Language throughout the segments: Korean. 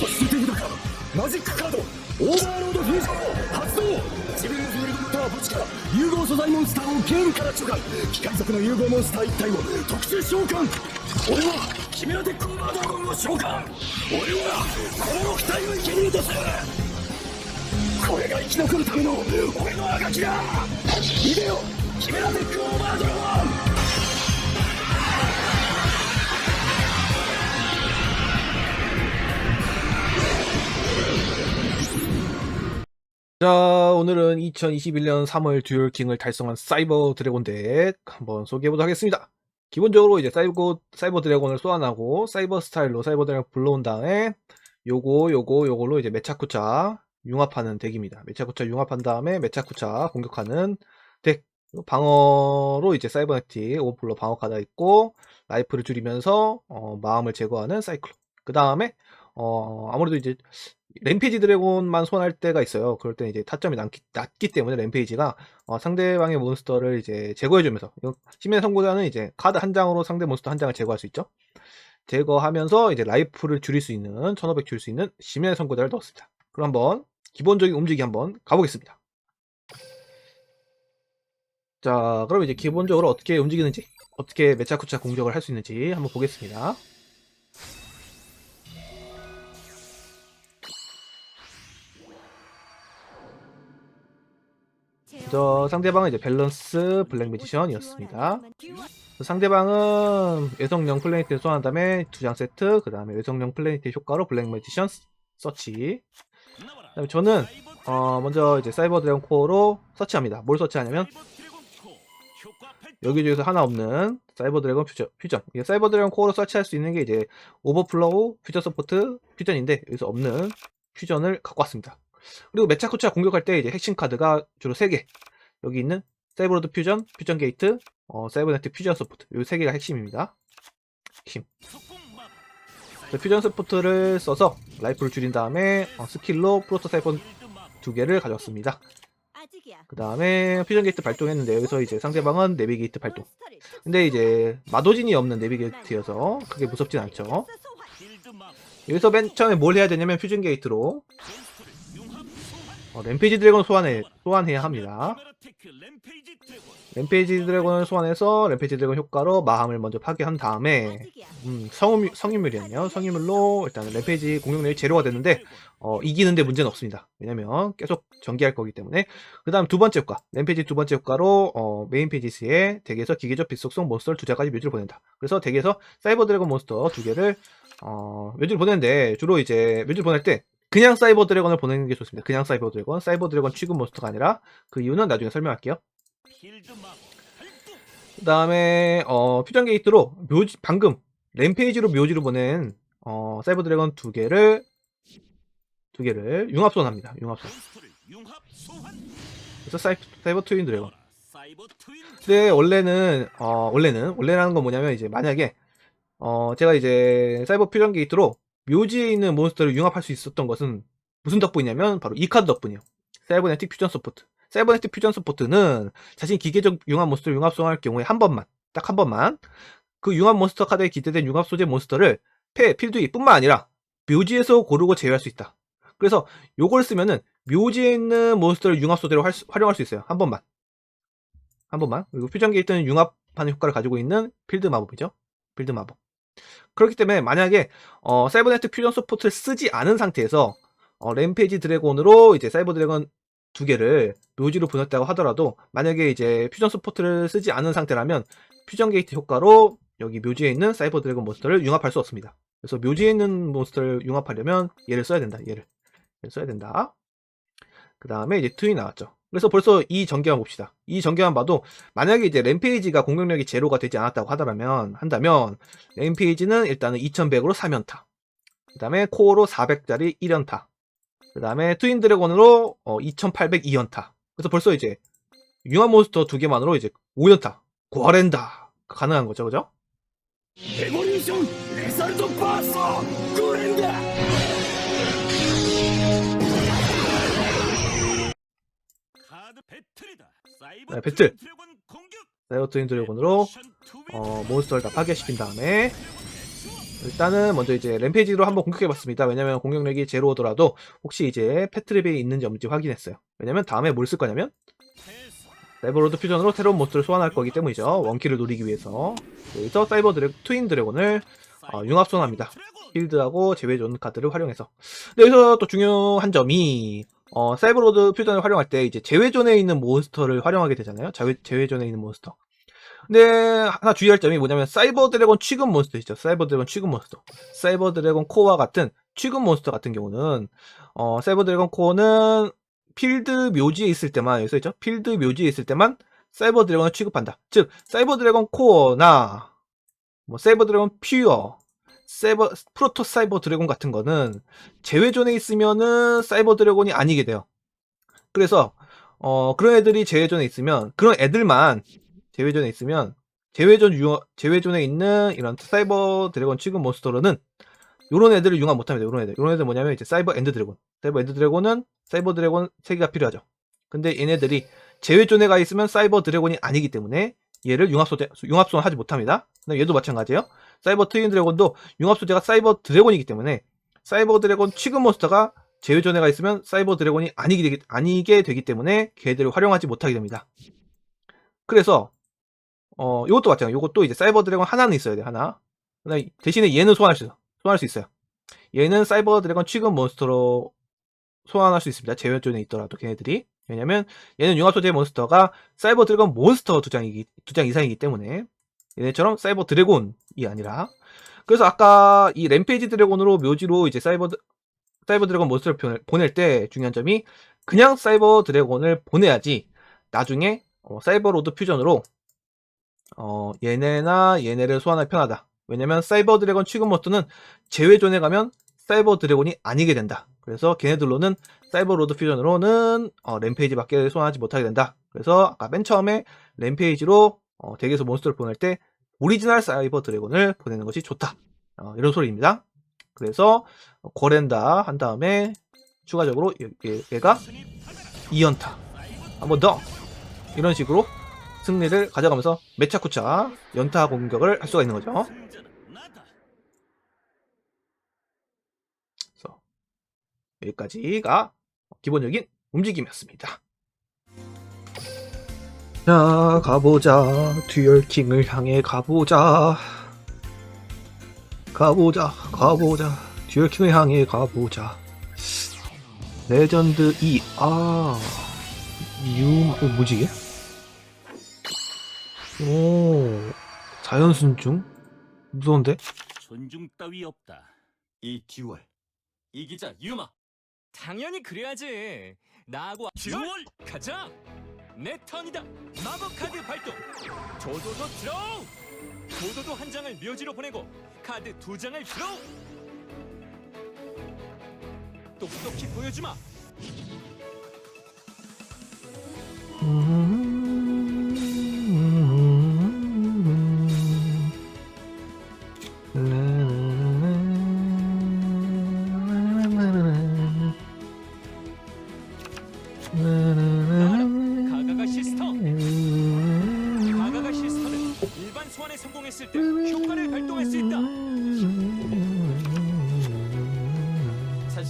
そして手札かマジックカードオーバーロードフュージョンを発動自分のフィールドモンター墓地から融合素材モンスターをゲームから召喚機械族の融合モンスター一体を特殊召喚俺はキメラテックオーバードラゴンを召喚俺はこの6体を生贄とする。これが生き残る。ための俺のあがきだいでよキメラテックオーバードラゴン 자, 오늘은 2021년 3월 듀얼킹을 달성한 사이버 드래곤 덱 한번 소개해보도록 하겠습니다. 기본적으로 이제 사이버, 사이버 드래곤을 소환하고 사이버 스타일로 사이버 드래곤 불러온 다음에 요거, 요거, 요걸로 이제 메차쿠차 융합하는 덱입니다. 메차쿠차 융합한 다음에 메차쿠차 공격하는 덱. 방어로 이제 사이버네틱 오버플로 방어 카드 있고 라이프를 줄이면서 어, 마음을 제거하는 사이클론. 그 다음에 어, 아무래도 이제 램페이지 드래곤만 소환할 때가 있어요. 그럴 때 이제 타점이 낮기, 낮기 때문에 램페이지가 어, 상대방의 몬스터를 이제 제거해주면서 심해 선고자는 이제 카드 한 장으로 상대 몬스터 한 장을 제거할 수 있죠. 제거하면서 이제 라이프를 줄일 수 있는 1500 줄일 수 있는 심해 선고자를 넣었습니다. 그럼 한번 기본적인 움직이 한번 가보겠습니다. 자, 그럼 이제 기본적으로 어떻게 움직이는지, 어떻게 메차쿠차 공격을 할 수 있는지 한번 보겠습니다. 저 상대방은 이제 밸런스 블랙 매지션이었습니다. 그 상대방은 외성령 플래닛을 소환한 다음에 두 장 세트, 그 다음에 외성령 플래닛의 효과로 블랙 매지션 서치. 그다음에 저는 어, 먼저 이제 사이버 드래곤 코어로 서치합니다. 뭘 서치하냐면 여기 중에서 하나 없는 사이버 드래곤 퓨전. 퓨전. 이게 사이버 드래곤 코어로 서치할 수 있는 게 이제 오버플로우, 퓨전 서포트, 퓨전인데 여기서 없는 퓨전을 갖고 왔습니다. 그리고 메차쿠차 공격할 때 이제 핵심 카드가 주로 3개. 여기 있는 사이버로드 퓨전, 퓨전 게이트, 어, 사이버네트 퓨전 서포트. 이 3개가 핵심입니다. 핵심. 그 퓨전 서포트를 써서 라이프를 줄인 다음에 어, 스킬로 프로토 사이버 두 개를 가져왔습니다. 아직이야. 그 다음에 퓨전 게이트 발동했는데 여기서 이제 상대방은 내비 게이트 발동. 근데 이제 마도진이 없는 내비 게이트여서 크게 무섭진 않죠. 여기서 맨 처음에 뭘 해야 되냐면 퓨전 게이트로 어, 램페이지 드래곤 소환해, 소환해야 합니다. 램페이지 드래곤을 소환해서 램페이지 드래곤 효과로 마함을 먼저 파괴한 다음에. 음, 성유, 성유물이었네요. 성유물로 일단 램페이지 공격력이 제로가 됐는데 어, 이기는데 문제는 없습니다. 왜냐면 계속 전개할 거기 때문에 그 다음 두 번째 효과 램페이지 두 번째 효과로 어, 메인 페이지스에 덱에서 기계적 빛속성 몬스터를 두 장까지 묘지를 보낸다. 그래서 덱에서 사이버 드래곤 몬스터 두 개를 어, 묘지를 보내는데 주로 이제 묘지를 보낼 때 그냥 사이버 드래곤을 보내는 게 좋습니다. 그냥 사이버 드래곤, 사이버 드래곤 취급 몬스터가 아니라 그 이유는 나중에 설명할게요. 그 다음에 어, 퓨전 게이트로 묘지 방금 램페이지로 묘지로 보낸 어, 사이버 드래곤 두 개를 두 개를 융합 소환합니다. 융합 소환. 그래서 사이, 사이버 트윈 드래곤. 근데 원래는 어, 원래는 원래라는 건 뭐냐면 이제 만약에 어, 제가 이제 사이버 퓨전 게이트로 묘지에 있는 몬스터를 융합할 수 있었던 것은 무슨 덕분이냐면 바로 이 카드 덕분이에요. 사이버네틱 퓨전 서포트. 사이버네틱 퓨전 서포트는 자신 기계적 융합 몬스터를 융합 소환할 경우에 한 번만, 딱 한 번만 그 융합 몬스터 카드에 기대된 융합 소재 몬스터를 패, 필드 위뿐만 아니라 묘지에서 고르고 제외할 수 있다. 그래서 요걸 쓰면은 묘지에 있는 몬스터를 융합 소재로 할 수- 활용할 수 있어요. 한 번만. 한 번만. 그리고 퓨전 게이트는 융합하는 효과를 가지고 있는 필드 마법이죠. 필드 마법. 그렇기 때문에 만약에 어, 사이버네트 퓨전 서포트를 쓰지 않은 상태에서 어, 램페이지 드래곤으로 이제 사이버 드래곤 두 개를 묘지로 보냈다고 하더라도 만약에 이제 퓨전 서포트를 쓰지 않은 상태라면 퓨전 게이트 효과로 여기 묘지에 있는 사이버 드래곤 몬스터를 융합할 수 없습니다. 그래서 묘지에 있는 몬스터를 융합하려면 얘를 써야 된다. 얘를, 얘를 써야 된다. 그 다음에 이제 트윈 나왔죠. 그래서 벌써 이 전개만 봅시다. 이 전개만 봐도 만약에 이제 램페이지가 공격력이 제로가 되지 않았다고 하더라면 한다면 램페이지는 일단은 2100으로 3연타. 그다음에 코어로 400짜리 1연타. 그다음에 트윈 드래곤으로 어, 2800 2연타. 그래서 벌써 이제 융합 몬스터 두 개만으로 이제 5연타. 고아렌다 가능한 거죠. 그죠? 에볼루션 레살도 파스! 네, 배틀. 사이버 트윈 드래곤으로 어, 몬스터를 다 파괴시킨 다음에 일단은 먼저 이제 램페이지로 한번 공격해봤습니다. 왜냐면 공격력이 제로더라도 혹시 이제 패트랩이 있는지 없는지 확인했어요. 왜냐면 다음에 뭘 쓸 거냐면 사이버로드 퓨전으로 새로운 몬스터를 소환할 거기 때문이죠. 원키를 노리기 위해서 여기서 사이버 드래 트윈 드래곤을 어, 융합 소환합니다. 필드하고 제외존 카드를 활용해서. 근데 여기서 또 중요한 점이 어, 사이버로드 퓨전을 활용할 때 이제 제외존에 있는 몬스터를 활용하게 되잖아요. 제외, 제외존에 있는 몬스터. 근데 하나 주의할 점이 뭐냐면 사이버 드래곤 취급 몬스터 있죠. 사이버 드래곤 취급 몬스터. 사이버 드래곤 코어와 같은 취급 몬스터 같은 경우는 어, 사이버 드래곤 코어는 필드 묘지에 있을 때만 여기 써 있죠. 필드 묘지에 있을 때만 사이버 드래곤을 취급한다. 즉 사이버 드래곤 코어나 뭐 사이버 드래곤 퓨어 사이버 프로토 사이버 드래곤 같은 거는 제외존에 있으면은 사이버 드래곤이 아니게 돼요. 그래서 어 그런 애들이 제외존에 있으면 그런 애들만 제외존에 있으면 제외존 유 제외존에 있는 이런 사이버 드래곤 취급 몬스터로는 요런 애들을 융합 못합니다. 요런 애들. 요런 애들 뭐냐면 이제 사이버 엔드 드래곤. 사이버 엔드 드래곤은 사이버 드래곤 3개가 필요하죠. 근데 얘네들이 제외존에 가 있으면 사이버 드래곤이 아니기 때문에 얘를 융합 소재 융합 소환하지 못합니다. 얘도 마찬가지예요. 사이버 트윈 드래곤도 융합 소재가 사이버 드래곤이기 때문에 사이버 드래곤 취급 몬스터가 제외존에 가 있으면 사이버 드래곤이 아니게 되기, 아니게 되기 때문에 걔들을 활용하지 못하게 됩니다. 그래서 어 이것도 마찬가지. 이것도 이제 사이버 드래곤 하나는 있어야 돼 하나. 대신에 얘는 소환할 수. 소환할 수 있어요. 얘는 사이버 드래곤 취급 몬스터로 소환할 수 있습니다. 제외존에 있더라도 걔네들이. 왜냐면 얘는 융합 소재 몬스터가 사이버 드래곤 몬스터 두 장이기 두 장 이상이기 때문에 얘네처럼 사이버 드래곤 이 아니라 그래서 아까 이 램페이지 드래곤으로 묘지로 이제 사이버 드- 사이버 드래곤 몬스터를 보낼- 때 중요한 점이 그냥 사이버 드래곤을 보내야지 나중에 어, 사이버 로드 퓨전으로 어, 얘네나 얘네를 소환할 편하다. 왜냐면 사이버 드래곤 취급 몬스터는 제외존에 가면 사이버 드래곤이 아니게 된다. 그래서 걔네들로는 사이버 로드 퓨전으로는 어, 램페이지 밖에 소환하지 못하게 된다. 그래서 아까 맨 처음에 램페이지로 어, 덱에서 몬스터를 보낼 때 오리지널 사이버 드래곤을 보내는 것이 좋다. 어, 이런 소리입니다. 그래서 고렌다 한 다음에 추가적으로 얘가 2연타 한 번 더 이런 식으로 승리를 가져가면서 메차쿠차 연타 공격을 할 수가 있는 거죠. 여기까지가 기본적인 움직임이었습니다. 자, 가보자. 듀얼킹을 향해 가보자. 가보자, 가보자. 듀얼킹을 향해 가보자. 레전드 2. 아, 유, 어, 뭐지 이게? 오, 자연순중? 무서운데? 존중 따위 없다. 이 듀얼 이기자 유마 당연히 그래야지. 나하고 듀얼! 가자. 내 턴이다. 마법 카드 발동. 도도도 드로우. 도도도 한 장을 묘지로 보내고 카드 두 장을 드로우. 똑똑히 보여주마. 가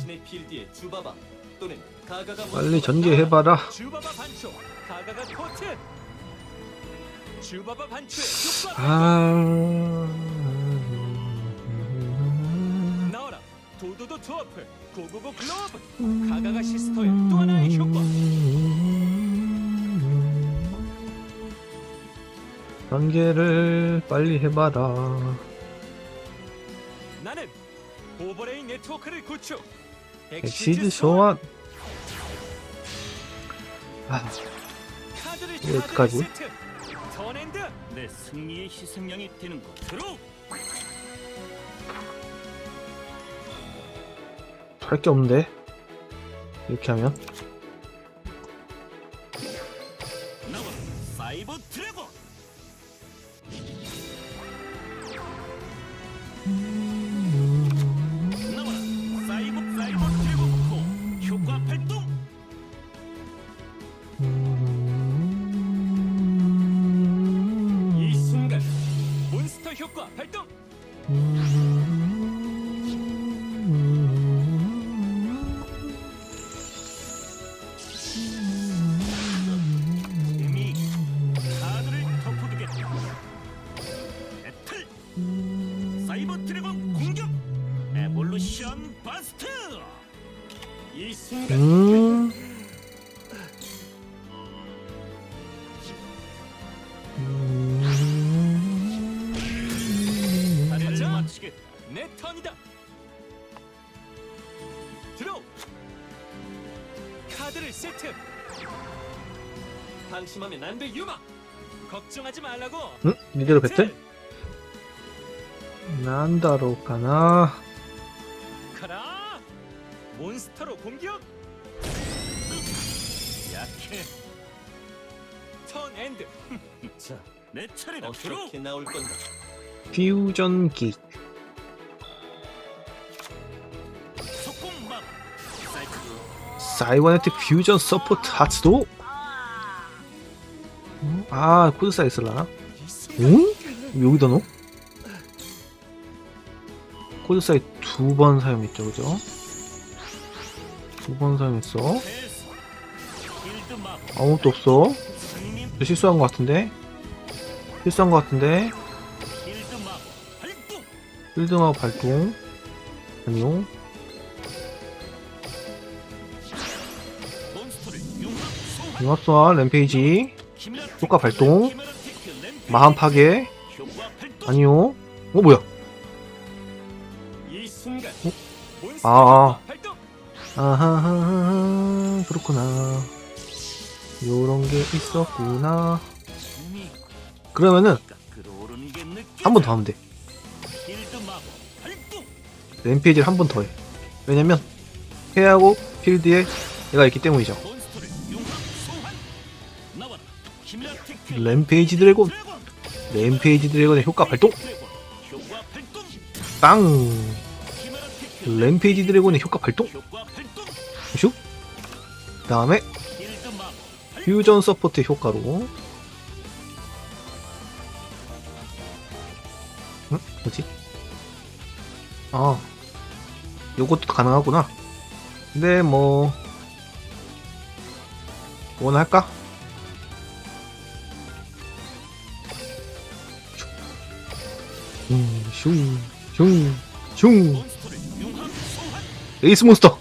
자신의 필드에 주바바 또는 가가가 빨리 전개해봐라. 주바바 반초. 가가가 코트. 주바바 효과 발동. 아. 나와라. 도도도 투어프. 고고고 글로브. 가가가 시스터의 또 하나의 효과. 전개를 빨리 해봐라. 나는 오버레이 네트워크를 구축. 엑시드 소환. 아, 이거 어떡하지? 내 승리의 희생양이 되는 것. 드로우. 할게 없는데. 이렇게 하면. 바스트 이 순간 음. 자. 내 턴이다. 드로우. 카드를 세트. 방심하면 안돼 유마. 걱정하지 말라고. 응? 이대로 뱉대? 셀. 난다로 가나? 가라. 몬스터로 공격. 약해 턴 엔드. 자, 내 차례다 들어 어떻게 나올 건가? 퓨전기. 사이클 사이버네틱 퓨전 서포트 하츠도? 음? 아, 코드 사이 쓸라나? 응? 여기다 넣어? 코드 사이 두 번 사용했죠, 그죠? 두 번 사용했어. 아무것도 없어. 실수한 것 같은데? 실수한 것 같은데? 필드 맘 발동. 아니요. 융합소환, 램페이지. 효과 발동. 마한 파괴. 아니요. 어, 뭐야? 이 순간 몬스터 아, 아. 발동. 아하하하, 그렇구나. 요런 게 있었구나. 숨이 그러면은, 끌어오르는 게 느껴져 한 번 더 하면 돼. 필드 마법 발동 램페이지를 한 번 더 해. 왜냐면, 해하고 필드에 얘가 있기 때문이죠. 몬스터를 융합 소환 나와라 키메라틱 램페이지 드래곤. 램페이지 드래곤의 효과 발동. 효과 발동 빵! 램페이지 드래곤의 효과 발동. 슉! 그 다음에, 퓨전 서포트 효과로. 응? 뭐지? 아, 요것도 가능하구나. 근데 뭐, 그거나 할까? 슝, 슝, 슝, 몬스터를 융합 소환 에이스 몬스터!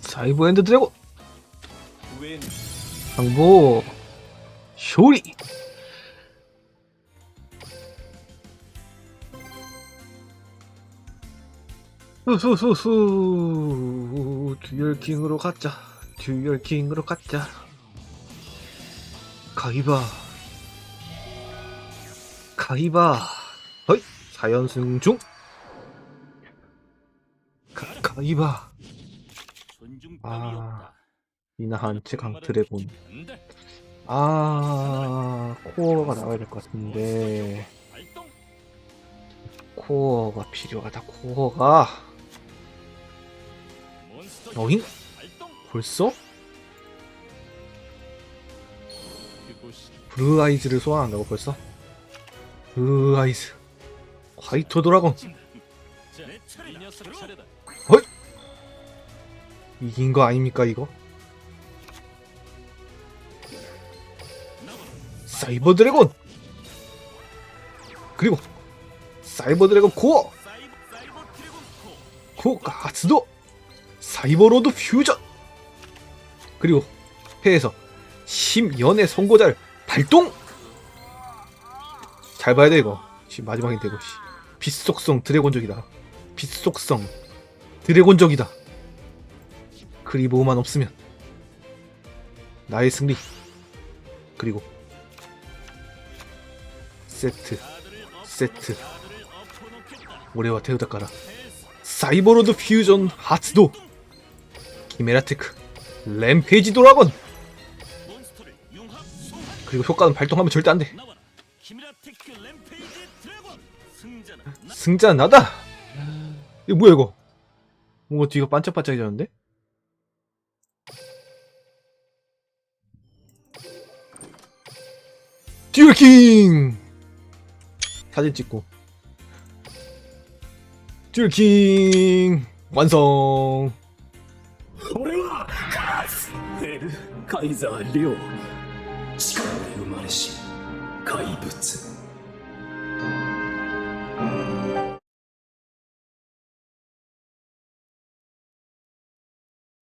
사이버 엔드 드래곤 항보, 쇼리! 후후후후. 듀얼킹으로 가자. 듀얼킹으로 가자. 가이바. 가이바. 허이 4연승 중. 가, 가이바. 아. 따위 없다 이나한 최강 드래곤 안돼 아 코어가 나와야 될 것 같은데. 코어가 필요하다 코어가 어잉? 벌써? 블루 아이즈를 소환한다고 벌써? 블루 아이즈 화이트 드라곤 들어. 차례다. 이긴 거 아닙니까 이거? 사이버 드래곤 그리고 사이버 드래곤 코어 코어 가스도 사이버 로드 퓨전! 그리고 해에서 심연의 선고자를 발동! 잘 봐야 돼 이거. 씨, 마지막인데 이거 씨. 빛속성 드래곤적이다. 빛속성 드래곤적이다. 크리보만 없으면 나의 승리. 그리고 세트 세트. 올해와 테우다 까라. 패스 사이버로드 퓨전 하츠도 키메라 테크 램페이지 드라곤. 몬스터를 융합 소환. 그리고 효과는 발동하면 절대 안돼. 램페이지 나. 승자 나다. 이거 뭐야 이거? 뭔가 뒤가 반짝반짝해졌는데? 듀얼킹 사진 찍고. 줄킹 완성 カイザー・リョウ力より生まれし怪物。